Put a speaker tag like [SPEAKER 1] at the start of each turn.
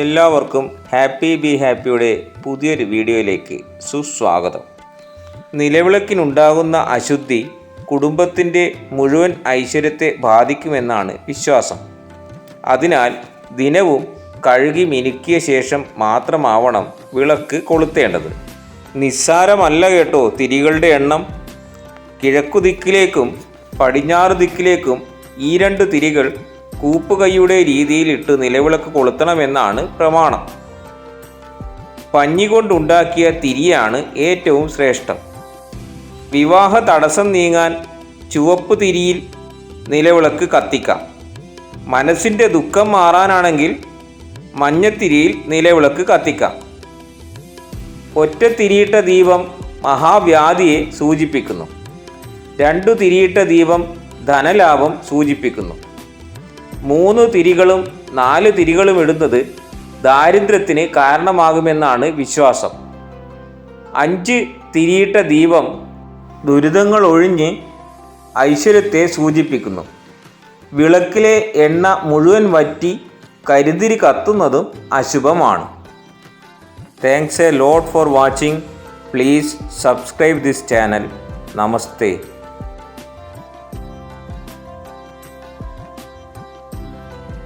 [SPEAKER 1] എല്ലാവർക്കും happy be ഹാപ്പിയുടെ പുതിയൊരു വീഡിയോയിലേക്ക് സുസ്വാഗതം. നിലവിളക്കിനുണ്ടാകുന്ന അശുദ്ധി കുടുംബത്തിന്റെ മുഴുവൻ ഐശ്വര്യത്തെ ബാധിക്കുമെന്നാണ് വിശ്വാസം. അതിനാൽ ദിനവും കഴുകി മിനുക്കിയ ശേഷം മാത്രമാവണം വിളക്ക് കൊളുത്തേണ്ടത്. നിസ്സാരമല്ല കേട്ടോ തിരികളുടെ എണ്ണം. കിഴക്കു ദിക്കിലേക്കും പടിഞ്ഞാറ് ദിക്കിലേക്കും ഈ രണ്ട് തിരികൾ കൂപ്പുകൈയുടെ രീതിയിലിട്ട് നിലവിളക്ക് കൊളുത്തണമെന്നാണ് പ്രമാണം. പഞ്ഞി കൊണ്ടുണ്ടാക്കിയ തിരിയാണ് ഏറ്റവും ശ്രേഷ്ഠം. വിവാഹ തടസ്സം നീങ്ങാൻ ചുവപ്പ് തിരിയിൽ നിലവിളക്ക് കത്തിക്കാം. മനസ്സിന്റെ ദുഃഖം മാറാനാണെങ്കിൽ മഞ്ഞത്തിരിയിൽ നിലവിളക്ക് കത്തിക്കാം. ഒറ്റ തിരിയിട്ട ദീപം മഹാവ്യാധിയെ സൂചിപ്പിക്കുന്നു. രണ്ടു തിരിയിട്ട ദീപം ധനലാഭം സൂചിപ്പിക്കുന്നു. മൂന്ന് തിരികളും നാല് തിരികളും ഇടുന്നത് ദാരിദ്ര്യത്തിന് കാരണമാകുമെന്നാണ് വിശ്വാസം. അഞ്ച് തിരിയിട്ട ദീപം ദുരിതങ്ങൾ ഒഴിഞ്ഞ് ഐശ്വര്യത്തെ സൂചിപ്പിക്കുന്നു. വിളക്കിലെ എണ്ണ മുഴുവൻ വറ്റി കരുതിരി കത്തുന്നതും അശുഭമാണ്. Thanks a lot for watching please subscribe this channel namaste